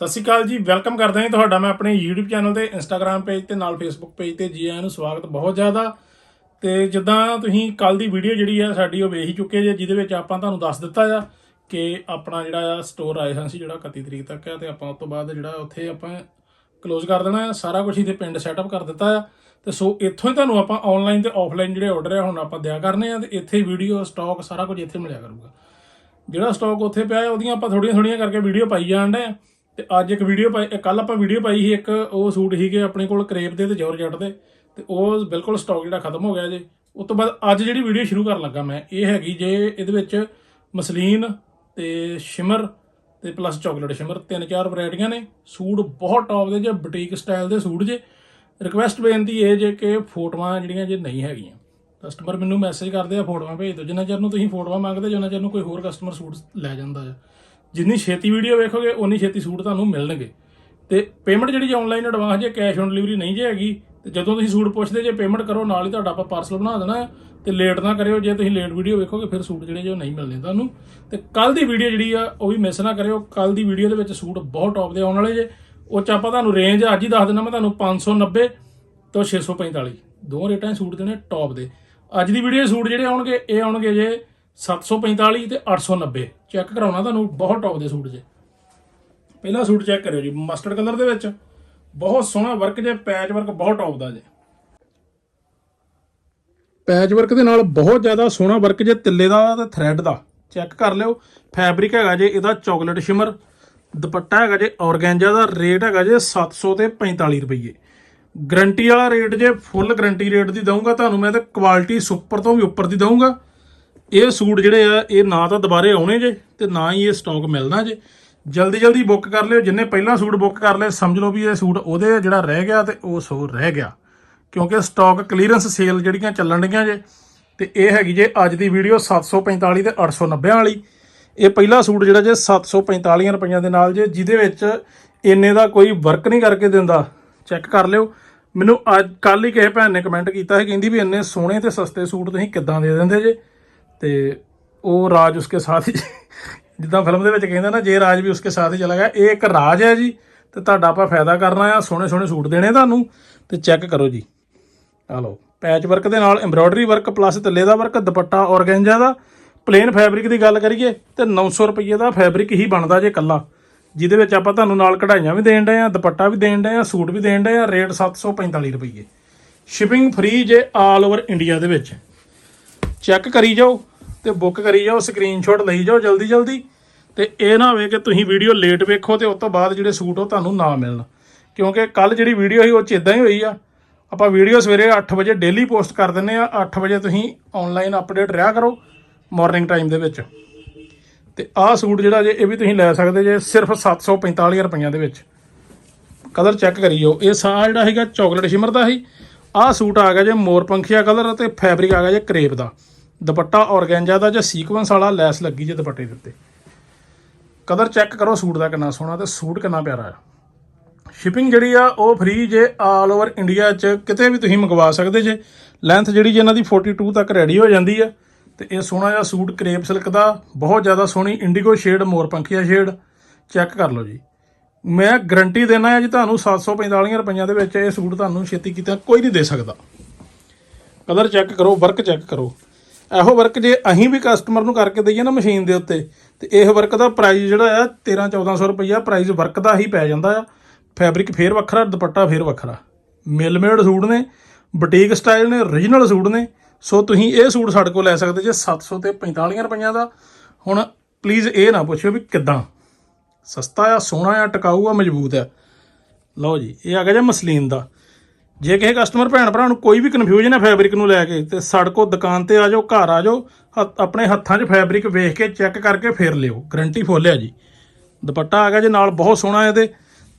ਸਤਿ ਸ਼੍ਰੀ ਅਕਾਲ ਜੀ, ਵੈਲਕਮ ਕਰਦਾ ਹਾਂ ਤੁਹਾਡਾ ਮੈਂ ਆਪਣੇ YouTube ਚੈਨਲ ਤੇ, Instagram ਪੇਜ ਤੇ, ਨਾਲ Facebook ਪੇਜ ਤੇ, ਜੀ ਆਇਆਂ ਨੂੰ ਸਵਾਗਤ ਬਹੁਤ ਜ਼ਿਆਦਾ। ਤੇ ਜਿੱਦਾਂ ਤੁਸੀਂ ਕੱਲ ਦੀ ਵੀਡੀਓ ਜਿਹੜੀ ਆ, ਸਾਡੀ ਉਹ ਵੇਖ ਹੀ ਚੁੱਕੇ ਜੇ, ਜਿਹਦੇ ਵਿੱਚ ਆਪਾਂ ਤੁਹਾਨੂੰ ਦੱਸ ਦਿੱਤਾ ਆ ਕਿ ਆਪਣਾ ਜਿਹੜਾ ਆ ਸਟੋਰ ਆਏ ਹਾਂ ਸੀ, ਜਿਹੜਾ 31 ਤਰੀਕ ਤੱਕ ਆ, ਤੇ ਆਪਾਂ ਉਸ ਤੋਂ ਬਾਅਦ ਜਿਹੜਾ ਉੱਥੇ ਆਪਾਂ ਕਲੋਜ਼ ਕਰ ਦੇਣਾ ਆ, ਸਾਰਾ ਕੁਝ ਇੱਥੇ ਪਿੰਡ ਸੈਟਅਪ ਕਰ ਦਿੱਤਾ ਆ। ਤੇ ਸੋ ਇੱਥੋਂ ਹੀ ਤੁਹਾਨੂੰ ਆਪਾਂ ਆਨਲਾਈਨ ਤੇ ਆਫਲਾਈਨ ਜਿਹੜੇ ਆਰਡਰ ਆ, ਹੁਣ ਆਪਾਂ ਦਿਆ ਕਰਨੇ ਆ, ਤੇ ਇੱਥੇ ਵੀਡੀਓ ਸਟਾਕ ਸਾਰਾ ਕੁਝ ਇੱਥੇ ਮਿਲਿਆ ਕਰੂਗਾ। ਜਿਹੜਾ ਸਟਾਕ ਉੱਥੇ ਪਿਆ ਹੈ ਉਹਦੀਆਂ ਆਪਾਂ ਥੋੜੀਆਂ ਥੋੜੀਆਂ ਕਰਕੇ ਵੀਡੀਓ ਪਾਈ ਜਾਣ ਡੇ ਤੇ ਅੱਜ ਇੱਕ ਵੀਡੀਓ ਪਾਈ ਕੱਲ ਆਪਾਂ ਵੀਡੀਓ ਪਾਈ ਸੀ ਇੱਕ, ਉਹ ਸੂਟ ਸੀਗੇ ਆਪਣੇ ਕੋਲ ਕਰੇਪ ਦੇ ਤੇ ਜਾਰਜਟ ਦੇ, ਤੇ ਉਹ ਬਿਲਕੁਲ ਸਟਾਕ ਜਿਹੜਾ ਖਤਮ ਹੋ ਗਿਆ ਜੇ। ਉਸ ਤੋਂ ਬਾਅਦ ਅੱਜ ਜਿਹੜੀ ਵੀਡੀਓ ਸ਼ੁਰੂ ਕਰਨ ਲੱਗਾ ਮੈਂ, ਇਹ ਹੈਗੀ ਜੇ ਇਹਦੇ ਵਿੱਚ ਮਸਲੀਨ ਤੇ ਸ਼ਿਮਰ ਤੇ ਪਲੱਸ ਚਾਕਲੇਟ ਸ਼ਿਮਰ, ਤਿੰਨ ਚਾਰ ਵੈਰਾਈਟੀਆਂ ਨੇ। ਸੂਟ ਬਹੁਤ ਟੌਪ ਦੇ ਜੇ ਬੁਟੀਕ ਸਟਾਈਲ ਦੇ ਸੂਟ ਜੇ। ਰਿਕਵੈਸਟ ਬੇਨਤੀ ਇਹ ਜੇ ਕਿ ਫੋਟੋਆਂ ਜਿਹੜੀਆਂ ਜੇ ਨਹੀਂ ਹੈਗੀਆਂ। ਕਸਟਮਰ ਮੈਨੂੰ ਮੈਸੇਜ ਕਰਦੇ ਆ, ਫੋਟੋਆਂ ਭੇਜ ਦਿਓ। ਜਿੰਨਾ ਚਿਰ ਨੂੰ ਤੁਸੀਂ ਫੋਟੋਆਂ ਮੰਗਦੇ, ਜਿੰਨਾ ਚਿਰ ਨੂੰ ਕੋਈ ਹੋਰ ਕਸਟਮਰ ਸੂਟ ਲੈ ਜਾਂਦਾ ਆ। ਜਿੰਨੀ ਛੇਤੀ ਵੀਡੀਓ ਵੇਖੋਗੇ ਉਨੀ ਛੇਤੀ ਸੂਟ ਤੁਹਾਨੂੰ ਮਿਲਣਗੇ। ਤੇ ਪੇਮੈਂਟ ਜਿਹੜੀ ਆਨਲਾਈਨ ਐਡਵਾਂਸ ਜੇ ਕੈਸ਼ ਔਨ ਡਿਲੀਵਰੀ ਨਹੀਂ ਜੇ ਹੈਗੀ, ਤੇ ਜਦੋਂ ਤੁਸੀਂ ਸੂਟ ਪੁੱਛਦੇ, ਜੇ ਪੇਮੈਂਟ ਕਰੋ, ਨਾਲ ਹੀ ਤੁਹਾਡਾ ਆਪਾਂ ਪਾਰਸਲ ਬਣਾ ਦੇਣਾ ਹੈ ਤੇ ਲੇਟ ਨਾ ਕਰਿਓ, ਜੇ ਤੁਸੀਂ ਲੇਟ ਵੀਡੀਓ ਵੇਖੋਗੇ, ਫਿਰ ਸੂਟ ਜਿਹੜੇ ਜੋ ਨਹੀਂ ਮਿਲਣੇ ਤੁਹਾਨੂੰ। ਤੇ ਕੱਲ ਦੀ ਵੀਡੀਓ ਜਿਹੜੀ ਆ, ਉਹ ਵੀ ਮਿਸ ਨਾ ਕਰਿਓ। ਕੱਲ ਦੀ ਵੀਡੀਓ ਦੇ ਵਿੱਚ ਸੂਟ ਬਹੁਤ ਟੌਪ ਦੇ ਆਉਣ ਵਾਲੇ ਜੇ। ਉਹ ਚ ਆਪਾਂ ਤੁਹਾਨੂੰ ਰੇਂਜ ਅੱਜ ਹੀ ਦੱਸ ਦਿੰਦਾ ਮੈਂ ਤੁਹਾਨੂੰ 590 ਤੋਂ 645 ਦੋ ਰੇਟਾਂ ਦੇ ਸੂਟ ਦੇ ਨੇ ਟੌਪ ਦੇ। ਅੱਜ ਦੀ ਵੀਡੀਓ ਸੂਟ ਜਿਹੜੇ ਆਉਣਗੇ, ਇਹ ਆਉਣਗੇ ਜੇ 745 ਤੇ 890 ਚੈੱਕ ਕਰਾਉਣਾ ਤੁਹਾਨੂੰ, ਬਹੁਤ ਟੌਪ ਦੇ ਸੂਟ ਜੇ। ਪਹਿਲਾ ਸੂਟ ਚੈੱਕ ਕਰਿਓ ਜੀ ਮਸਟਰਡ ਕਲਰ ਦੇ ਵਿੱਚ। ਬਹੁਤ ਸੋਹਣਾ ਵਰਕ ਜੇ ਪੈਚ ਵਰਕ ਬਹੁਤ ਟੌਪ ਦਾ ਜੇ। ਪੈਚ ਵਰਕ ਦੇ ਨਾਲ ਬਹੁਤ ਜ਼ਿਆਦਾ ਸੋਹਣਾ ਵਰਕ ਜੇ, ਤਿੱਲੇ ਦਾ ਤੇ ਥ੍ਰੈਡ ਦਾ। ਚੈੱਕ ਕਰ ਲਿਓ ਫੈਬਰਿਕ ਹੈਗਾ ਜੇ, ਇਹਦਾ ਚਾਕਲੇਟ ਸ਼ਿਮਰ ਦੁਪੱਟਾ ਹੈਗਾ ਜੇ ਔਰਗੈਂਜਾ ਦਾ ਰੇਟ ਹੈਗਾ ਜੇ 700 ਤੇ 45 ਰੁਪਏ ਗਰੰਟੀ ਵਾਲਾ ਰੇਟ ਜੇ ਫੁੱਲ ਗਰੰਟੀ ਰੇਟ ਦੀ ਦਊਂਗਾ ਤੁਹਾਨੂੰ, ਮੈਂ ਤੇ ਕੁਆਲਿਟੀ ਸੁਪਰ ਤੋਂ ਵੀ ਉੱਪਰ ਦੀ ਦਊਂਗਾ। ਇਹ ਸੂਟ ਜਿਹੜੇ ਆ, ਇਹ ਨਾ ਤਾਂ ਦੁਬਾਰੇ ਆਉਣੇ ਜੇ ਤੇ ਨਾ ਹੀ ਇਹ ਸਟਾਕ ਮਿਲਣਾ ਜੇ। ਜਲਦੀ ਜਲਦੀ ਬੁੱਕ ਕਰ ਲਿਓ, ਜਿੰਨੇ ਪਹਿਲਾਂ ਸੂਟ ਬੁੱਕ ਕਰ ਲਏ, ਸਮਝ ਲਓ ਵੀ ਇਹ ਸੂਟ ਉਹਦੇ ਜਿਹੜਾ ਰਹਿ ਗਿਆ ਤੇ ਉਹ ਸੋ ਰਹਿ ਗਿਆ। ਕਿਉਂਕਿ ਸਟਾਕ ਕਲੀਅਰੈਂਸ ਸੇਲ ਜਿਹੜੀਆਂ ਚੱਲਣ ਡੀਆਂ ਜੇ, ਤੇ ਇਹ ਹੈਗੀ ਜੇ ਅੱਜ ਦੀ ਵੀਡੀਓ 745 ਤੇ 890 ਵਾਲੀ। ਇਹ ਪਹਿਲਾ ਸੂਟ ਜਿਹੜਾ ਜੇ 745 ਰੁਪਈਆਂ ਦੇ ਨਾਲ ਜੇ, ਜਿਹਦੇ ਵਿੱਚ ਇੰਨੇ ਦਾ ਕੋਈ ਵਰਕ ਨਹੀਂ ਕਰਕੇ ਦਿੰਦਾ। ਚੈੱਕ ਕਰ ਲਿਓ। ਮੈਨੂੰ ਅੱਜ ਕੱਲ ਹੀ ਕਿਸੇ ਭੈਣ ਨੇ ਕਮੈਂਟ ਕੀਤਾ ਹੈ ਕਹਿੰਦੀ ਵੀ ਇੰਨੇ ਸੋਹਣੇ ਤੇ ਸਸਤੇ ਸੂਟ ਤੁਸੀਂ ਕਿੱਦਾਂ ਦੇ ਦਿੰਦੇ ਜੇ? ਤੇ ਉਹ ਰਾਜ ਉਸਕੇ ਸਾਥ ਹੀ ਜਿੱਦਾਂ ਫਿਲਮ ਦੇ ਵਿੱਚ ਕਹਿੰਦਾ ਨਾ, ਜੇ ਰਾਜ ਵੀ ਉਸਕੇ ਸਾਥ ਹੀ ਚਲਾ ਗਿਆ, ਇਹ ਇੱਕ ਰਾਜ ਹੈ ਜੀ, ਤੇ ਤੁਹਾਡਾ ਆਪਾਂ ਫਾਇਦਾ ਕਰਨਾ ਆ ਸੋਹਣੇ ਸੋਹਣੇ ਸੂਟ ਦੇਣੇ ਤੁਹਾਨੂੰ, ਤੇ ਚੈੱਕ ਕਰੋ ਜੀ। ਆ ਲਓ, ਪੈਚ ਵਰਕ ਦੇ ਨਾਲ ਐਮਬ੍ਰੋਇਡਰੀ ਵਰਕ ਪਲੱਸ ਥੱਲੇ ਦਾ ਵਰਕ ਦੁਪੱਟਾ ਔਰਗੈਂਜਾ ਦਾ ਪਲੇਨ ਫੈਬਰਿਕ ਦੀ ਗੱਲ ਕਰੀਏ, ਤੇ 900 ਰੁਪਏ ਦਾ ਫੈਬਰਿਕ ਹੀ ਬਣਦਾ ਜੇ ਕੱਲਾ ਜਿਹਦੇ ਵਿੱਚ ਆਪਾਂ ਤੁਹਾਨੂੰ ਨਾਲ ਕਢਾਈਆਂ ਵੀ ਦੇਣ ਡਏ ਆ, ਦੁਪੱਟਾ ਵੀ ਦੇਣ ਡਏ ਆ, ਸੂਟ ਵੀ ਦੇਣ ਡਏ ਆ, ਰੇਟ 745 ਰੁਪਏ ਸ਼ਿਪਿੰਗ ਫ੍ਰੀ ਜੇ ਆਲ ਓਵਰ ਇੰਡੀਆ ਦੇ ਵਿੱਚ। ਚੈੱਕ ਕਰੀ ਜਾਓ ਤੇ ਬੁੱਕ ਕਰੀ ਜਾਓ ਸਕਰੀਨਸ਼ਾਟ ਲਈ ਜਾਓ ਜਲਦੀ ਜਲਦੀ ਤੇ ਇਹ ਨਾ ਹੋਵੇ ਕਿ ਤੁਸੀਂ ਵੀਡੀਓ ਲੇਟ ਵੇਖੋ ਤੇ ਉਸ ਤੋਂ ਬਾਅਦ ਜਿਹੜੇ ਸੂਟ ਉਹ ਤੁਹਾਨੂੰ ਨਾ ਮਿਲਣ। ਕਿਉਂਕਿ ਕੱਲ ਜਿਹੜੀ ਵੀਡੀਓ ਸੀ, ਉਹ ਚ ਇਦਾਂ ਹੀ ਹੋਈ ਆ। ਆਪਾਂ ਵੀਡੀਓ ਸਵੇਰੇ 8 ਵਜੇ ਡੇਲੀ ਪੋਸਟ ਕਰ ਦਿੰਨੇ ਆ 8 ਵਜੇ ਤੁਸੀਂ ਆਨਲਾਈਨ ਅਪਡੇਟ ਰਿਹਾ ਕਰੋ ਮਾਰਨਿੰਗ ਟਾਈਮ ਦੇ ਵਿੱਚ। ਤੇ ਆਹ ਸੂਟ ਜਿਹੜਾ ਜੇ, ਇਹ ਵੀ ਤੁਸੀਂ ਲੈ ਸਕਦੇ ਜੇ ਸਿਰਫ 745 ਰੁਪਈਆ ਦੇ ਵਿੱਚ। ਕਲਰ ਚੈੱਕ ਕਰੀ ਜਾਓ। ਇਹ ਸਾਰਾ ਜਿਹੜਾ ਹੈਗਾ ਚਾਕਲੇਟ ਸ਼ਿਮਰ ਦਾ ਸੀ। ਆਹ ਸੂਟ ਆ ਗਿਆ ਜੇ ਮੋਰ ਪੰਖੀਆ ਕਲਰ ਤੇ ਫੈਬਰਿਕ ਆ ਗਿਆ ਜੇ ਕਰੇਪ ਦਾ। ਦੁਪੱਟਾ ਔਰਗੈਂਜਾ ਦਾ ਜਾਂ ਸੀਕੁਐਂਸ ਵਾਲਾ ਲੈਸ ਲੱਗੀ ਜੇ ਦੁਪੱਟੇ ਦੇ ਉੱਤੇ। ਕਲਰ ਚੈੱਕ ਕਰੋ ਸੂਟ ਦਾ ਕਿੰਨਾ ਸੋਹਣਾ ਤੇ ਸੂਟ ਕਿੰਨਾ ਪਿਆਰਾ ਆ। ਸ਼ਿਪਿੰਗ ਜਿਹੜੀ ਆ, ਉਹ ਫ੍ਰੀ ਜੇ ਆਲ ਓਵਰ ਇੰਡੀਆ 'ਚ ਕਿਤੇ ਵੀ ਤੁਸੀਂ ਮੰਗਵਾ ਸਕਦੇ ਜੇ। ਲੈਂਥ ਜਿਹੜੀ ਜੇ ਇਹਨਾਂ ਦੀ 42 ਤੱਕ ਰੈਡੀ ਹੋ ਜਾਂਦੀ ਆ। ਤੇ ਇਹ ਸੋਹਣਾ ਜਿਹਾ ਸੂਟ ਕਰੇਪ ਸਿਲਕ ਦਾ, ਬਹੁਤ ਜ਼ਿਆਦਾ ਸੋਹਣੀ ਇੰਡੀਗੋ ਸ਼ੇਡ ਮੋਰਪੰਖੀਆ ਸ਼ੇਡ ਚੈੱਕ ਕਰ ਲਓ ਜੀ। ਮੈਂ ਗਰੰਟੀ ਦੇਣਾ ਹੈ ਜੀ ਤੁਹਾਨੂੰ 745 ਰੁਪਈਆਂ ਦੇ ਵਿੱਚ ਇਹ ਸੂਟ ਤੁਹਾਨੂੰ ਛੇਤੀ ਕੀਤਾ ਕੋਈ ਨਹੀਂ ਦੇ ਸਕਦਾ। ਕਲਰ ਚੈੱਕ ਕਰੋ ਵਰਕ ਚੈੱਕ ਕਰੋ। ਇਹੋ ਵਰਕ ਜੇ ਅਸੀਂ ਵੀ ਕਸਟਮਰ ਨੂੰ ਕਰਕੇ ਦਈਏ ਨਾ ਮਸ਼ੀਨ ਦੇ ਉੱਤੇ, ਤੇ ਇਹ ਵਰਕ ਦਾ ਪ੍ਰਾਈਸ ਜਿਹੜਾ ਆ 13 1400 ਰੁਪਈਆ ਪ੍ਰਾਈਸ ਵਰਕ ਦਾ ਹੀ ਪੈ ਜਾਂਦਾ ਆ। ਫੈਬਰਿਕ ਫੇਰ ਵੱਖਰਾ, ਦੁਪੱਟਾ ਫੇਰ ਵੱਖਰਾ। ਮਿਲਮੇਡ ਸੂਟ ਨੇ ਬੁਟੀਕ ਸਟਾਈਲ ਨੇ origignal ਸੂਟ ਨੇ। ਸੋ ਤੁਸੀਂ ਇਹ ਸੂਟ ਸਾਡੇ ਕੋਲ ਲੈ ਸਕਦੇ ਜੇ 700 ਤੇ 45 ਰੁਪਈਆਂ ਦਾ। ਹੁਣ ਪਲੀਜ਼ ਇਹ ਨਾ ਪੁੱਛਿਓ ਵੀ ਕਿੱਦਾਂ। ਸਸਤਾ ਆ, ਸੋਹਣਾ ਆ, ਟਿਕਾਊ ਆ, ਮਜ਼ਬੂਤ ਆ। ਲਓ ਜੀ, ਇਹ ਆ ਗਿਆ ਜੇ ਮਸਲੀਨ ਦਾ। ਜੇ ਕਿਸੇ ਕਸਟਮਰ ਭੈਣ ਭਰਾ ਨੂੰ ਕੋਈ ਵੀ ਕਨਫਿਊਜ਼ਨ ਹੈ ਫੈਬਰਿਕ ਨੂੰ ਲੈ ਕੇ, ਤੇ ਸੜਕੋ ਦੁਕਾਨ ਤੇ ਆ ਜਾਓ, ਘਰ ਆ ਜਾਓ, ਹੱਥ- ਆਪਣੇ ਹੱਥਾਂ 'ਚ ਫੈਬਰਿਕ ਵੇਖ ਕੇ ਚੈੱਕ ਕਰਕੇ ਫੇਰ ਲਿਓ। ਗਰੰਟੀ ਫੁੱਲ ਆ ਜੀ। ਦੁਪੱਟਾ ਆ ਗਿਆ ਜੇ, ਨਾਲ ਬਹੁਤ ਸੋਹਣਾ ਇਹਦੇ।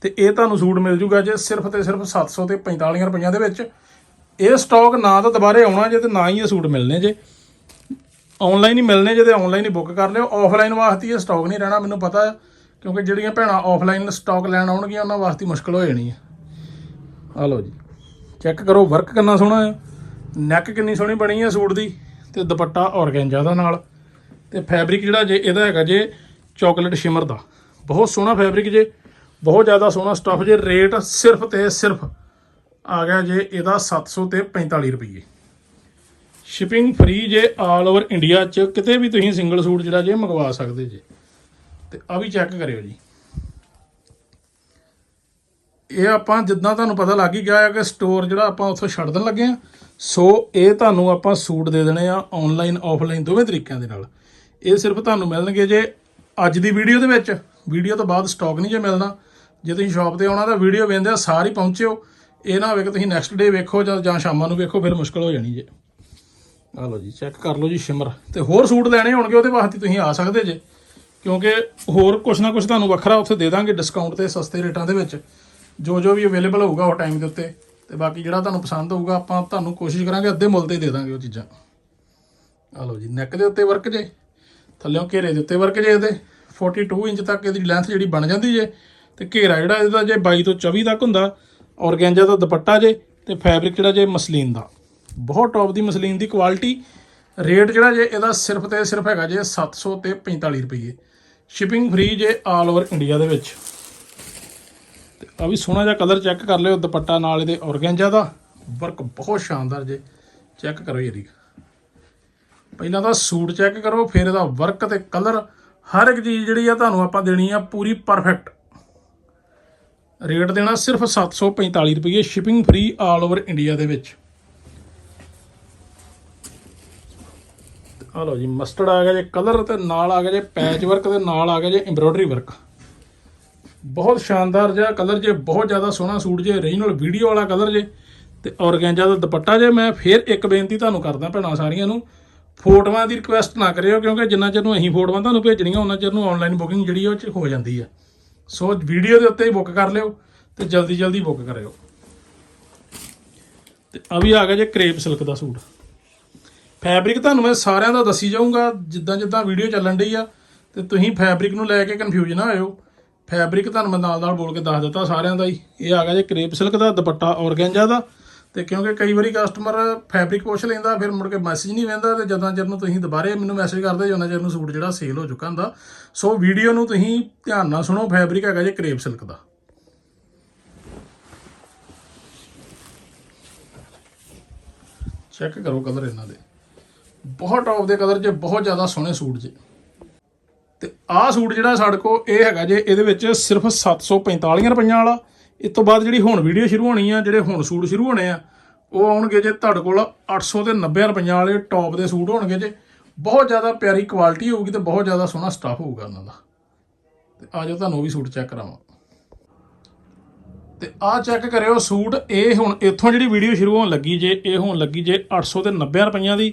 ਤੇ ਇਹ ਤੁਹਾਨੂੰ ਸੂਟ ਮਿਲ ਜੂਗਾ ਜੇ ਸਿਰਫ ਤੇ ਸਿਰਫ 700 ਤੇ 45 ਰੁਪਈਆਂ ਦੇ ਵਿੱਚ। ਇਹ ਸਟਾਕ ਨਾ ਤਾਂ ਦੁਬਾਰੇ ਆਉਣਾ ਜੇ ਤੇ ਨਾ ਹੀ ਇਹ ਸੂਟ ਮਿਲਨੇ ਜੇ। ਆਨਲਾਈਨ ਹੀ ਮਿਲਨੇ ਜੇ ਤੇ ਆਨਲਾਈਨ ਹੀ ਬੁੱਕ ਕਰ ਲਿਓ। ਆਫਲਾਈਨ ਵਾਸਤੇ ਇਹ ਸਟਾਕ ਨਹੀਂ ਰਹਿਣਾ, ਮੈਨੂੰ ਪਤਾ। ਹੈ ਕਿਉਂਕਿ ਜਿਹੜੀਆਂ ਭੈਣਾਂ ਆਫਲਾਈਨ ਸਟਾਕ ਲੈਣ ਆਉਣਗੀਆਂ, ਉਹਨਾਂ ਵਾਸਤੇ ਮੁਸ਼ਕਲ ਹੋ ਜਾਣੀ ਹੈ। ਆ ਲਓ ਜੀ। ਚੈੱਕ ਕਰੋ ਵਰਕ ਕਿੰਨਾ ਸੋਹਣਾ ਹੈ। ਨੈਕ ਕਿੰਨੀ ਸੋਹਣੀ ਬਣੀ ਹੈ ਸੂਟ ਦੀ ਤੇ ਦੁਪੱਟਾ ਔਰਗੈਂਜਾ ਦਾ ਨਾਲ। ਤੇ ਫੈਬਰਿਕ ਜਿਹੜਾ ਜੇ ਇਹਦਾ ਹੈਗਾ ਜੇ ਚਾਕਲੇਟ ਸ਼ਿਮਰ ਦਾ। ਬਹੁਤ ਸੋਹਣਾ ਫੈਬਰਿਕ ਜੇ, ਬਹੁਤ ਜ਼ਿਆਦਾ ਸੋਹਣਾ ਸਟਫ ਜੇ ਰੇਟ ਸਿਰਫ ਤੇ ਸਿਰਫ ਆ ਗਿਆ ਜੇ ਇਹਦਾ 700 ਤੇ 45 ਰੁਪਏ ਸ਼ਿਪਿੰਗ ਫ੍ਰੀ ਜੇ ਆਲ ਓਵਰ ਇੰਡੀਆ ਚ ਕਿਤੇ ਵੀ ਤੁਸੀਂ ਸਿੰਗਲ ਸੂਟ ਜਿਹੜਾ ਜੇ ਮੰਗਵਾ ਸਕਦੇ ਜੇ। ਤੇ ਆ ਵੀ ਚੈੱਕ ਕਰਿਓ ਜੀ। ਇਹ ਆਪਾਂ ਜਿੱਦਾਂ ਤੁਹਾਨੂੰ ਪਤਾ ਲੱਗ ਹੀ ਗਿਆ ਹੈ ਕਿ ਸਟੋਰ ਜਿਹੜਾ ਆਪਾਂ ਉੱਥੋਂ ਛੱਡ ਦੇਣ ਲੱਗੇ ਆ ਸੋ ਇਹ ਤੁਹਾਨੂੰ ਆਪਾਂ ਸੂਟ ਦੇ ਦੇਣੇ ਆ ਆਨਲਾਈਨ ਆਫਲਾਈਨ ਦੋਵੇਂ ਤਰੀਕਿਆਂ ਦੇ ਨਾਲ। ਇਹ ਸਿਰਫ ਤੁਹਾਨੂੰ ਮਿਲਣਗੇ ਜੇ ਅੱਜ ਦੀ ਵੀਡੀਓ ਦੇ ਵਿੱਚ। ਵੀਡੀਓ ਤੋਂ ਬਾਅਦ ਸਟਾਕ ਨਹੀਂ ਜੇ ਮਿਲਣਾ। ਜੇ ਤੁਸੀਂ ਸ਼ਾਪ ਤੇ ਆਉਣਾ ਤਾਂ ਵੀਡੀਓ ਵੇਖਦੇ ਆ, ਸਾਰੀ ਪਹੁੰਚਿਓ। ਇਹ ਨਾ ਹੋਵੇ ਕਿ ਤੁਸੀਂ ਨੈਕਸਟ ਡੇ ਵੇਖੋ ਜਾਂ ਜਾਂ ਸ਼ਾਮਾਂ ਨੂੰ ਵੇਖੋ, ਫਿਰ ਮੁਸ਼ਕਲ ਹੋ ਜਾਣੀ ਜੇ। ਆ ਲਓ ਜੀ ਚੈੱਕ ਕਰ ਲਓ ਜੀ ਸ਼ਿਮਰ। ਤੇ ਹੋਰ ਸੂਟ ਲੈਣੇ ਹੋਣਗੇ, ਉਹਦੇ ਵਾਸਤੇ ਤੁਸੀਂ ਆ ਸਕਦੇ ਜੇ। ਕਿਉਂਕਿ ਹੋਰ ਕੁਛ ਨਾ ਕੁਛ ਤੁਹਾਨੂੰ ਵੱਖਰਾ ਉੱਥੇ ਦੇ ਦਾਂਗੇ ਡਿਸਕਾਊਂਟ ਤੇ ਸਸਤੇ ਰੇਟਾਂ ਦੇ ਵਿੱਚ। ਜੋ ਜੋ ਵੀ ਅਵੇਲੇਬਲ ਹੋਊਗਾ ਉਹ ਟਾਈਮ ਦੇ ਉੱਤੇ। ਤੇ ਬਾਕੀ ਜਿਹੜਾ ਤੁਹਾਨੂੰ ਪਸੰਦ ਹੋਊਗਾ, ਆਪਾਂ ਤੁਹਾਨੂੰ ਕੋਸ਼ਿਸ਼ ਕਰਾਂਗੇ ਅੱਧੇ ਮੁੱਲ ਤੇ ਦੇ ਦਾਂਗੇ ਉਹ ਚੀਜ਼ਾਂ। ਆ ਲਓ ਜੀ ਨੈਕ ਦੇ ਉੱਤੇ ਵਰਕ ਜੇ। ਥੱਲੇੋਂ ਘੇਰੇ ਦੇ ਉੱਤੇ ਵਰਕ ਜੇ ਇਹਦੇ। 42 ਇੰਚ ਤੱਕ ਇਹਦੀ ਲੈਂਥ ਜਿਹੜੀ ਬਣ ਜਾਂਦੀ ਜੇ। ਤੇ ਘੇਰਾ ਜਿਹੜਾ ਇਹਦਾ ਜੇ 22 ਤੋਂ 24 ਤੱਕ ਹੁੰਦਾ, ਔਰਗੈਂਜਾ ਦਾ ਦੁਪੱਟਾ ਜੇ ਤੇ ਫੈਬਰਿਕ ਜਿਹੜਾ ਜੇ ਮਸਲੀਨ ਦਾ। ਬਹੁਤ ਟੌਪ ਦੀ ਮਸਲੀਨ ਦੀ ਕੁਆਲਿਟੀ ਰੇਟ ਜਿਹੜਾ ਜੇ ਇਹਦਾ ਸਿਰਫ ਤੇ ਸਿਰਫ ਹੈਗਾ ਜੇ 700 ਤੇ 45 ਰੁਪਏ ਸ਼ਿਪਿੰਗ ਫ੍ਰੀ ਜੇ ਆਲ ਓਵਰ ਇੰਡੀਆ ਦੇ ਵਿੱਚ। ਤੇ ਆ ਵੀ ਸੋਹਣਾ ਜਿਹਾ ਕਲਰ ਚੈੱਕ ਕਰ ਲਿਓ ਦੁਪੱਟਾ ਨਾਲ ਇਹਦੇ ਔਰਗੈਂਜਾ ਦਾ। ਵਰਕ ਬਹੁਤ ਸ਼ਾਨਦਾਰ ਜੇ। ਚੈੱਕ ਕਰੋ ਇਹ ਪਹਿਲਾਂ ਤਾਂ ਸੂਟ ਚੈੱਕ ਕਰੋ, ਫਿਰ ਇਹਦਾ ਵਰਕ ਤੇ ਕਲਰ ਹਰ ਇੱਕ ਚੀਜ਼ ਜਿਹੜੀ ਆ ਤੁਹਾਨੂੰ ਆਪਾਂ ਦੇਣੀ ਆ ਪੂਰੀ ਪਰਫੈਕਟ ਰੇਟ ਦੇਣਾ ਸਿਰਫ 745 ਰੁਪਏ shipping free all over India ਦੇ ਵਿੱਚ। ਆ ਲਓ ਜੀ ਮਸਟਰਡ ਆ ਗਿਆ ਜੇ ਕਲਰ ਤੇ ਨਾਲ ਆ ਗਿਆ ਜੇ ਪੈਚ ਵਰਕ ਤੇ ਨਾਲ ਆ ਗਿਆ ਜੇ ਐਮਬ੍ਰੋਇਡਰੀ ਵਰਕ ਬਹੁਤ ਸ਼ਾਨਦਾਰ ਜਿਹਾ ਕਲਰ ਜੇ, ਬਹੁਤ ਜ਼ਿਆਦਾ ਸੋਹਣਾ ਸੂਟ ਜੇ ਓਰੀਜਨਲ ਵੀਡੀਓ ਵਾਲਾ ਕਲਰ ਜੇ। ਤੇ ਔਰਗੈਂਜਾ ਦਾ ਦੁਪੱਟਾ ਜੇ ਮੈਂ ਫੇਰ ਇੱਕ ਬੇਨਤੀ ਤੁਹਾਨੂੰ ਕਰਦਾ ਭੈਣਾਂ ਸਾਰੀਆਂ ਨੂੰ, ਫੋਟੋਆਂ ਦੀ ਰਿਕੁਐਸਟ ਨਾ ਕਰਿਓ, ਕਿਉਂਕਿ ਜਿੰਨਾ ਚਿਰ ਨੂੰ ਅਸੀਂ ਫੋਟੋਆਂ ਤੁਹਾਨੂੰ ਭੇਜਣੀਆਂ, ਉਹਨਾਂ ਚਿਰ ਨੂੰ ਆਨਲਾਈਨ ਬੁਕਿੰਗ ਜਿਹੜੀ ਉਹ ਚ ਹੋ ਜਾਂਦੀ ਆ। ਸੋ ਵੀਡੀਓ ਦੇ ਉੱਤੇ ਹੀ ਬੁੱਕ ਕਰ ਲਿਓ ਤੇ ਜਲਦੀ ਜਲਦੀ ਬੁੱਕ ਕਰਿਓ। ਤੇ ਆ ਵੀ ਆ ਗਿਆ ਜੇ ਕਰੇਪ ਸਿਲਕ ਦਾ ਸੂਟ। ਫੈਬਰਿਕ ਤੁਹਾਨੂੰ ਮੈਂ ਸਾਰਿਆਂ ਦਾ ਦੱਸੀ ਜਾਊਂਗਾ, ਜਿੱਦਾਂ ਜਿੱਦਾਂ ਵੀਡੀਓ ਚੱਲਣ ਡਈ ਆ, ਤੇ ਤੁਸੀਂ ਫੈਬਰਿਕ ਨੂੰ ਲੈ ਕੇ ਕਨਫਿਊਜ਼ ਨਾ ਹੋਇਓ। ਫੈਬਰਿਕ ਤੁਹਾਨੂੰ ਮੈਂ ਨਾਲ ਨਾਲ ਬੋਲ ਕੇ ਦੱਸ ਦਿੱਤਾ ਸਾਰਿਆਂ ਦਾ ਹੀ। ਇਹ ਆ ਗਿਆ ਜੇ ਕਰੇਪ ਸਿਲਕ ਦਾ, ਦੁਪੱਟਾ ਔਰਗੈਂਜਾ ਦਾ। ਤੇ ਕਿਉਂਕਿ ਕਈ ਵਾਰੀ ਕਸਟਮਰ ਫੈਬਰਿਕ ਪੁੱਛ ਲੈਂਦਾ, ਫਿਰ ਮੁੜ ਕੇ ਮੈਸੇਜ ਨਹੀਂ ਵੇਂਦਾ, ਤੇ ਜਦੋਂ ਚਿਰ ਨੂੰ ਤੁਸੀਂ ਦੁਬਾਰੇ ਮੈਨੂੰ ਮੈਸੇਜ ਕਰਦੇ ਜਦੋਂ ਚਿਰ ਨੂੰ ਸੂਟ ਜਿਹੜਾ ਸੇਲ ਹੋ ਚੁੱਕਾ ਹੁੰਦਾ। ਸੋ ਵੀਡੀਓ ਨੂੰ ਤੁਸੀਂ ਧਿਆਨ ਨਾਲ ਸੁਣੋ, ਫੈਬਰਿਕ ਹੈਗਾ ਜੇ ਕਰੇਪ ਸਿਲਕ ਦਾ। ਚੈੱਕ ਕਰੋ ਕਲਰ ਇਹਨਾਂ ਦੇ। ਬਹੁਤ ਟੌਪ ਦੇ ਕਲਰ 'ਚ, ਬਹੁਤ ਜ਼ਿਆਦਾ ਸੋਹਣੇ ਸੂਟ ਜੇ। ਤੇ ਆਹ ਸੂਟ ਜਿਹੜਾ ਸਾਡੇ ਕੋਲ, ਇਹ ਹੈਗਾ ਜੇ, ਇਹਦੇ ਵਿੱਚ ਸਿਰਫ 745 ਰੁਪਈਆਂ ਵਾਲਾ। ਇਸ ਤੋਂ ਬਾਅਦ ਜਿਹੜੀ ਹੁਣ ਵੀਡੀਓ ਸ਼ੁਰੂ ਹੋਣੀ ਆ, ਜਿਹੜੇ ਹੁਣ ਸੂਟ ਸ਼ੁਰੂ ਹੋਣੇ ਆ, ਉਹ ਆਉਣਗੇ ਜੇ ਤੁਹਾਡੇ ਕੋਲ 800 ਤੇ 90 ਰੁਪਈਆਂ ਵਾਲੇ ਟੌਪ ਦੇ ਸੂਟ ਹੋਣਗੇ ਜੇ। ਬਹੁਤ ਜ਼ਿਆਦਾ ਪਿਆਰੀ ਕੁਆਲਿਟੀ ਹੋਊਗੀ ਤੇ ਬਹੁਤ ਜ਼ਿਆਦਾ ਸੋਹਣਾ ਸਟਾਫ ਹੋਊਗਾ ਉਹਨਾਂ ਦਾ। ਤੇ ਆਜੋ ਤੁਹਾਨੂੰ ਉਹ ਵੀ ਸੂਟ ਚੈੱਕ ਕਰਾਵਾਂ। ਤੇ ਆਹ ਚੈੱਕ ਕਰਿਓ ਸੂਟ, ਇਹ ਹੁਣ ਇੱਥੋਂ ਜਿਹੜੀ ਵੀਡੀਓ ਸ਼ੁਰੂ ਹੋਣ ਲੱਗੀ ਜੇ, ਇਹ ਹੋਣ ਲੱਗੀ ਜੇ 800 ਤੇ 90 ਰੁਪਈਆਂ ਦੀ।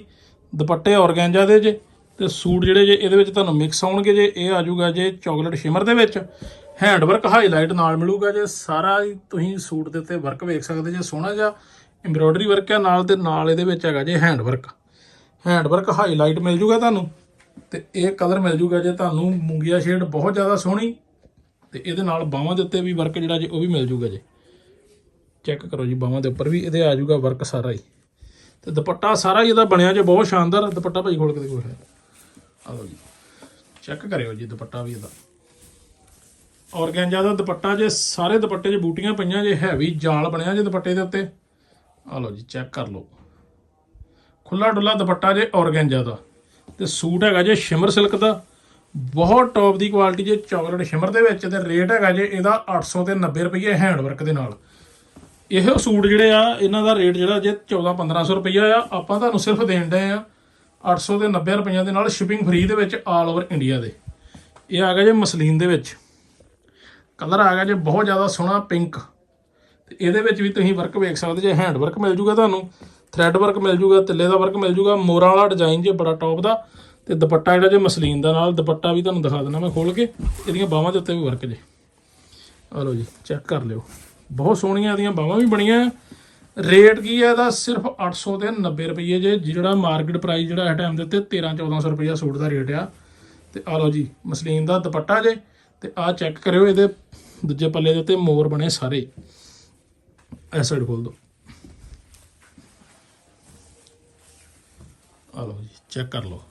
ਦੁਪੱਟੇ ਔਰਗੈਂਜਾ ਦੇ ਜੇ ਤੇ ਸੂਟ ਜਿਹੜੇ ਜੇ ਇਹਦੇ ਵਿੱਚ ਤੁਹਾਨੂੰ ਮਿਕਸ ਆਉਣਗੇ ਜੇ, ਇਹ ਆ ਜਾਊਗਾ ਜੇ ਚਾਕਲੇਟ ਸ਼ਿਮਰ ਦੇ ਵਿੱਚ। ਹੈਂਡ ਵਰਕ ਹਾਈਲਾਈਟ ਨਾਲ ਮਿਲੂਗਾ ਜੇ, ਸਾਰਾ ਹੀ ਤੁਸੀਂ ਸੂਟ ਦੇ ਉੱਤੇ ਵਰਕ ਵੇਖ ਸਕਦੇ ਜੇ, ਸੋਹਣਾ ਜਿਹਾ ਐਮਬ੍ਰੋਇਡਰੀ ਵਰਕ ਹੈ ਨਾਲ ਤੇ ਨਾਲ ਇਹਦੇ ਵਿੱਚ ਹੈਗਾ ਜੇ hand work hand work highlight ਮਿਲ ਜੂਗਾ ਤੁਹਾਨੂੰ ਤੇ ਇਹ ਕਲਰ ਮਿਲ ਜੂਗਾ ਜੇ ਤੁਹਾਨੂੰ ਮੂੰਗੀਆ ਸ਼ੇਡ ਬਹੁਤ ਜ਼ਿਆਦਾ ਸੋਹਣੀ ਤੇ ਇਹਦੇ ਨਾਲ ਬਾਹਾਂ ਦੇ ਉੱਤੇ ਵੀ ਵਰਕ ਜਿਹੜਾ ਜੇ ਉਹ ਵੀ ਮਿਲ ਜੂਗਾ ਜੇ। ਚੈੱਕ ਕਰੋ ਜੀ, ਬਾਹਾਂ ਦੇ ਉੱਪਰ ਵੀ ਇਹਦੇ ਆ ਜੂਗਾ ਵਰਕ ਸਾਰਾ ਹੀ। ਤੇ ਦੁਪੱਟਾ ਸਾਰਾ ਹੀ ਇਹਦਾ ਬਣਿਆ ਜੇ ਬਹੁਤ ਸ਼ਾਨਦਾਰ ਦੁਪੱਟਾ ਭਾਈ ਖੋਲ ਕੇ ਦੇਖੋ ਹੈ ਆ ਲਓ ਜੀ। ਚੈੱਕ ਕਰਿਓ ਜੀ ਦੁਪੱਟਾ ਵੀ ਇਹਦਾ। ਔਰਗੈਂਜਾ ਦਾ ਦੁਪੱਟਾ ਜੇ, ਸਾਰੇ ਦੁਪੱਟੇ 'ਚ ਬੂਟੀਆਂ ਪਈਆਂ ਜੇ, ਹੈਵੀ ਜਾਲ ਬਣਿਆ ਜੇ ਦੁਪੱਟੇ ਦੇ ਉੱਤੇ। ਆ ਲਓ ਜੀ ਚੈੱਕ ਕਰ ਲਓ। ਖੁੱਲਾ ਡੁੱਲਾ ਦੁਪੱਟਾ ਜੇ ਔਰਗੈਂਜਾ ਦਾ। ਤੇ ਸੂਟ ਹੈਗਾ ਜੇ ਸ਼ਿਮਰ ਸਿਲਕ ਦਾ। ਬਹੁਤ ਟੌਪ ਦੀ ਕੁਆਲਿਟੀ ਜੇ ਚਾਕਲੇਟ ਸ਼ਿਮਰ ਦੇ ਵਿੱਚ ਤੇ ਰੇਟ ਹੈਗਾ ਜੇ ਇਹਦਾ 800 ਤੇ 90 ਰੁਪਏ ਹੈਂਡ ਵਰਕ ਦੇ ਨਾਲ। ਇਹੋ ਸੂਟ ਜਿਹੜੇ ਆ, ਇਹਨਾਂ ਦਾ ਰੇਟ ਜਿਹੜਾ ਜੇ 14 1500 ਰੁਪਈਆ ਆ। ਆਪਾਂ ਤੁਹਾਨੂੰ ਸਿਰਫ ਦੇਣ ਡਏ ਆ 800 ਤੇ 90 ਰੁਪਈਆਂ ਦੇ ਨਾਲ ਸ਼ਿਪਿੰਗ ਫ੍ਰੀ ਦੇ ਵਿੱਚ ਆਲ ਓਵਰ ਇੰਡੀਆ ਦੇ। ਇਹ ਆ ਗਿਆ ਜੇ ਮਸਲੀਨ ਦੇ ਵਿੱਚ। ਕਲਰ ਆ ਗਿਆ ਜੇ ਬਹੁਤ ਜ਼ਿਆਦਾ ਸੋਹਣਾ ਪਿੰਕ ਤੇ ਇਹਦੇ ਵਿੱਚ ਵੀ ਤੁਸੀਂ ਵਰਕ ਵੇਖ ਸਕਦੇ ਜੇ ਹੈਂਡ ਵਰਕ ਮਿਲ ਜੂਗਾ ਤੁਹਾਨੂੰ ਥ੍ਰੈਡ ਵਰਕ ਮਿਲ ਜੂਗਾ, ਤਿੱਲੇ ਦਾ ਵਰਕ ਮਿਲ ਜੂਗਾ, ਮੋਰਾਂ ਵਾਲਾ ਡਿਜ਼ਾਈਨ ਜੇ ਬੜਾ ਟੌਪ ਦਾ, ਤੇ ਦੁਪੱਟਾ ਜਿਹੜਾ ਜੇ ਮਸਲੀਨ ਦਾ ਨਾਲ ਦੁਪੱਟਾ ਵੀ ਤੁਹਾਨੂੰ ਦਿਖਾ ਦਿੰਦਾ ਮੈਂ ਖੋਲ ਕੇ, ਇਹਦੀਆਂ ਬਾਹਾਂ ਦੇ ਉੱਤੇ ਵੀ ਵਰਕ ਜੇ। ਆ ਲਓ ਜੀ ਚੈੱਕ ਕਰ ਲਿਓ। ਬਹੁਤ ਸੋਹਣੀਆਂ ਇਹਦੀਆਂ ਬਾਹਾਂ ਵੀ ਬਣੀਆਂ। ਰੇਟ ਕੀ ਹੈ ਇਹਦਾ? ਸਿਰਫ 800 ਤੇ 90 ਰੁਪਏ ਜੇ, ਜਿਹੜਾ ਮਾਰਕੀਟ ਪ੍ਰਾਈਸ ਜਿਹੜਾ ਇਸ ਟਾਈਮ ਦੇ ਉੱਤੇ 13 1400 ਰੁਪਏ ਸੂਟ ਦਾ ਰੇਟ ਆ। ਤੇ ਆ ਲਓ ਜੀ, ਮਸਲੀਨ ਦਾ ਦੁਪੱਟਾ ਜੇ, ਤੇ ਆ ਚੈੱਕ ਕਰਿਓ, ਇਹਦੇ ਦੂਜੇ ਪੱਲੇ ਦੇ ਉੱਤੇ ਮੋਰ ਬਣੇ ਸਾਰੇ। ਇਸ ਸਾਈਡ ਖੋਲ ਦੋ। ਆ ਲਓ ਜੀ ਚੈੱਕ ਕਰ ਲਓ।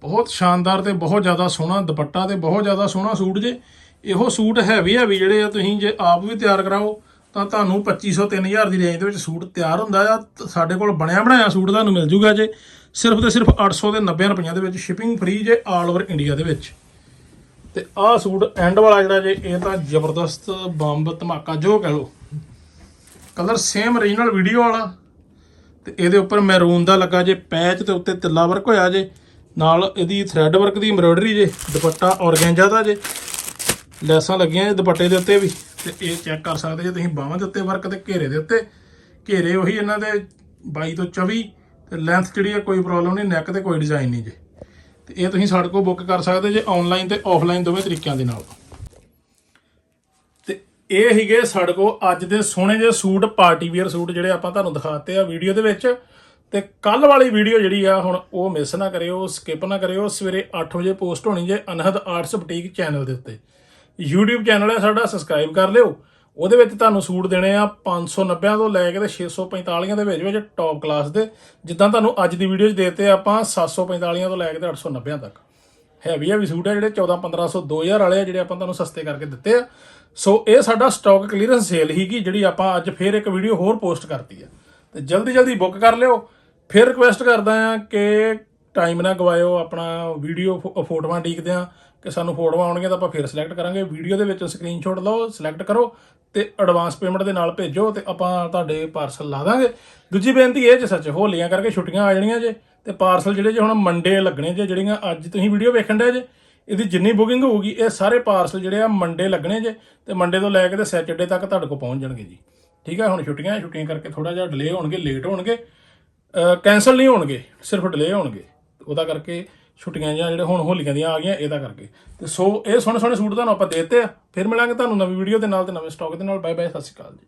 ਬਹੁਤ ਸ਼ਾਨਦਾਰ ਤੇ ਬਹੁਤ ਜ਼ਿਆਦਾ ਸੋਹਣਾ ਦੁਪੱਟਾ ਤੇ ਬਹੁਤ ਜ਼ਿਆਦਾ ਸੋਹਣਾ ਸੂਟ ਜੇ। ਇਹੋ ਸੂਟ ਹੈਵੀ ਹੈਵੀ ਜਿਹੜੇ ਆ, ਤੁਸੀਂ ਜੇ ਆਪ ਵੀ ਤਿਆਰ ਕਰਾਓ, ਤਾਂ ਤੁਹਾਨੂੰ 2500 3000 ਦੀ ਰੇਂਜ ਦੇ ਵਿੱਚ ਸੂਟ ਤਿਆਰ ਹੁੰਦਾ ਆ। ਸਾਡੇ ਕੋਲ ਬਣਿਆ ਬਣਾਇਆ ਸੂਟ ਤੁਹਾਨੂੰ ਮਿਲ ਜੂਗਾ ਜੇ। ਸਿਰਫ ਤੇ ਸਿਰਫ 800 ਦੇ 90 ਰੁਪਈਆਂ ਦੇ ਵਿੱਚ ਸ਼ਿਪਿੰਗ ਫ੍ਰੀ ਜੇ ਆਲ ਓਵਰ ਇੰਡੀਆ ਦੇ ਵਿੱਚ। ਤੇ ਆਹ ਸੂਟ ਐਂਡ ਵਾਲਾ ਜਿਹੜਾ ਜੇ, ਇਹ ਤਾਂ ਜ਼ਬਰਦਸਤ ਬੰਬ ਧਮਾਕਾ, ਜੋ ਕਹਿ ਲਓ। ਕਲਰ ਸੇਮ ਓਰੀਜਨਲ ਵੀਡੀਓ ਵਾਲਾ। ਤੇ ਇਹਦੇ ਉੱਪਰ ਮੈਰੂਨ ਦਾ ਲੱਗਾ ਜੇ ਪੈਚ ਤੇ ਉੱਤੇ ਤਿੱਲਾ ਵਰਕ ਹੋਇਆ ਜੇ। ਨਾਲ ਇਹਦੀ ਥ੍ਰੈਡ ਵਰਕ ਦੀ ਐਮਬ੍ਰੋਇਡਰੀ ਜੇ, ਦੁਪੱਟਾ ਔਰਗੈਂਜਾ ਦਾ ਜੇ। ਲੈਸਾਂ ਲੱਗੀਆਂ ਜੇ ਦੁਪੱਟੇ ਦੇ ਉੱਤੇ ਵੀ। ਤੇ ਇਹ ਚੈੱਕ ਕਰ ਸਕਦੇ ਜੇ ਤੁਸੀਂ ਬਾਹਾਂ ਦੇ ਉੱਤੇ ਵਰਕ ਤੇ ਘੇਰੇ ਦੇ ਉੱਤੇ। ਘੇਰੇ ਉਹੀ ਇਹਨਾਂ ਦੇ 22 ਤੋਂ 24 ਤੇ ਲੈਂਥ ਜਿਹੜੀ ਆ ਕੋਈ ਪ੍ਰੋਬਲਮ ਨਹੀਂ ਨੈਕ ਤੇ ਕੋਈ ਡਿਜ਼ਾਈਨ ਨਹੀਂ ਜੇ। ਤੇ ਇਹ ਤੁਸੀਂ ਸਾਡੇ ਕੋਲ ਬੁੱਕ ਕਰ ਸਕਦੇ ਜੇ ਆਨਲਾਈਨ ਤੇ ਆਫਲਾਈਨ ਦੋਵੇਂ ਤਰੀਕਿਆਂ ਦੇ ਨਾਲ। ਤੇ ਇਹ ਹੀਗੇ ਸਾਡੇ ਕੋਲ ਅੱਜ ਦੇ ਸੋਹਣੇ ਜਿਹੇ ਸੂਟ ਪਾਰਟੀ ਵੀਅਰ ਸੂਟ ਜਿਹੜੇ ਆਪਾਂ ਤੁਹਾਨੂੰ ਦਿਖਾਤੇ ਆ ਵੀਡੀਓ ਦੇ ਵਿੱਚ। ਤੇ ਕੱਲ ਵਾਲੀ ਵੀਡੀਓ ਜਿਹੜੀ ਆ, ਹੁਣ ਉਹ ਮਿਸ ਨਾ ਕਰਿਓ ਸਕਿਪ ਨਾ ਕਰਿਓ। ਸਵੇਰੇ 8 ਵਜੇ ਪੋਸਟ ਹੋਣੀ ਜੇ ਅਨਹਦ ਆਰਟਸ ਬੁਟੀਕ ਚੈਨਲ ਦੇ ਉੱਤੇ। YouTube ਚੈਨਲ ਹੈ, ਸਾਡਾ ਸਬਸਕ੍ਰਾਈਬ ਕਰ ਲਿਓ। ਉਹਦੇ ਵਿੱਚ ਤੁਹਾਨੂੰ ਸੂਟ ਦੇਣੇ ਆ 590 ਤੋਂ ਲੈ ਕੇ ਤੇ 645 ਦੇ ਵਿੱਚ ਵਿੱਚ ਟੌਪ ਕਲਾਸ ਦੇ। ਜਿੱਦਾਂ ਤੁਹਾਨੂੰ ਅੱਜ ਦੀ ਵੀਡੀਓ 'ਚ ਦੇਤੇ ਆਪਾਂ 745 ਤੋਂ ਲੈ ਕੇ ਤੇ 890 ਤੱਕ। ਹੈਵੀ ਹੈਵੀ ਸੂਟ ਆ ਜਿਹੜੇ 14 1500 2000 ਵਾਲੇ ਆ, ਜਿਹੜੇ ਆਪਾਂ ਤੁਹਾਨੂੰ ਸਸਤੇ ਕਰਕੇ ਦਿੱਤੇ ਆ। ਸੋ ਇਹ ਸਾਡਾ ਸਟਾਕ ਕਲੀਅਰੈਂਸ ਸੇਲ ਹੀਗੀ ਜਿਹੜੀ ਆਪਾਂ ਅੱਜ ਫੇਰ ਇੱਕ ਵੀਡੀਓ ਹੋਰ ਪੋਸਟ ਕਰਤੀ ਆ। ਤੇ ਜਲਦੀ ਜਲਦੀ ਬੁੱਕ ਕਰ ਲਿਓ। ਫਿਰ ਰਿਕੁਐਸਟ ਕਰਦਾ ਆ ਕਿ ਟਾਈਮ ਨਾ ਗਵਾਇਓ ਆਪਣਾ ਵੀਡੀਓ ਫੋਟੋਆਂ ਡੀਕਦੇ ਆ ਕਿ ਸਾਨੂੰ ਫੋਟੋਆਂ ਆਉਣਗੀਆਂ ਤਾਂ ਆਪਾਂ ਫਿਰ ਸਿਲੈਕਟ ਕਰਾਂਗੇ। ਵੀਡੀਓ ਦੇ ਵਿੱਚ ਸਕਰੀਨਸ਼ਾਟ ਲਓ ਸਿਲੈਕਟ ਕਰੋ ਤੇ ਐਡਵਾਂਸ ਪੇਮੈਂਟ ਦੇ ਨਾਲ ਭੇਜੋ ਤੇ ਆਪਾਂ ਤੁਹਾਡੇ ਪਾਰਸਲ ਲਾ ਦਾਂਗੇ। ਦੂਜੀ ਬੇਨਤੀ ਇਹ ਜੇ ਸੱਚ ਹੋਲੀਆਂ ਕਰਕੇ ਛੁੱਟੀਆਂ ਆ ਜਾਣੀਆਂ ਜੇ ਤੇ ਪਾਰਸਲ ਜਿਹੜੇ ਜੇ ਹੁਣ ਮੰਡੇ ਲੱਗਣੇ ਜੇ, ਜਿਹੜੀਆਂ ਅੱਜ ਤੁਸੀਂ ਵੀਡੀਓ ਵੇਖਣ ਦੇ ਜੇ, ਇਹਦੀ ਜਿੰਨੀ ਬੁਕਿੰਗ ਹੋਊਗੀ, ਇਹ ਸਾਰੇ ਪਾਰਸਲ ਜਿਹੜੇ ਆ ਮੰਡੇ ਲੱਗਣੇ ਜੇ ਤੇ ਮੰਡੇ ਤੋਂ ਲੈ ਕੇ ਤੇ ਸੈਚਰਡੇ ਤੱਕ ਤੁਹਾਡੇ ਕੋਲ ਪਹੁੰਚ ਜਾਣਗੇ ਜੀ। ਠੀਕ ਹੈ ਹੁਣ ਛੁੱਟੀਆਂ ਛੁੱਟੀਆਂ ਕਰਕੇ ਥੋੜਾ ਜਿਹਾ ਡਿਲੇ ਹੋਣਗੇ ਲੇਟ ਹੋਣਗੇ। ਕੈਨਸਲ ਨਹੀਂ ਹੋਣਗੇ, ਸਿਰਫ ਡਿਲੇ ਹੋਣਗੇ। ਉਹਦਾ ਕਰਕੇ ਛੁੱਟੀਆਂ ਜਾਂ ਜਿਹੜੇ ਹੁਣ ਹੋਲੀਆਂ ਦੀਆਂ ਆ ਗਈਆਂ, ਇਹਦਾ ਕਰਕੇ। ਤੇ ਸੋ ਇਹ ਸੋਹਣੇ ਸੋਹਣੇ ਸੂਟ ਤੁਹਾਨੂੰ ਆਪਾਂ ਦੇਤੇ ਆ। ਫਿਰ ਮਿਲਾਂਗੇ ਤੁਹਾਨੂੰ ਨਵੀਂ ਵੀਡੀਓ ਦੇ ਨਾਲ ਤੇ ਨਵੇਂ ਸਟਾਕ ਦੇ ਨਾਲ। ਬਾਏ ਬਾਏ ਸਤਿ ਸ਼੍ਰੀ ਅਕਾਲ ਜੀ।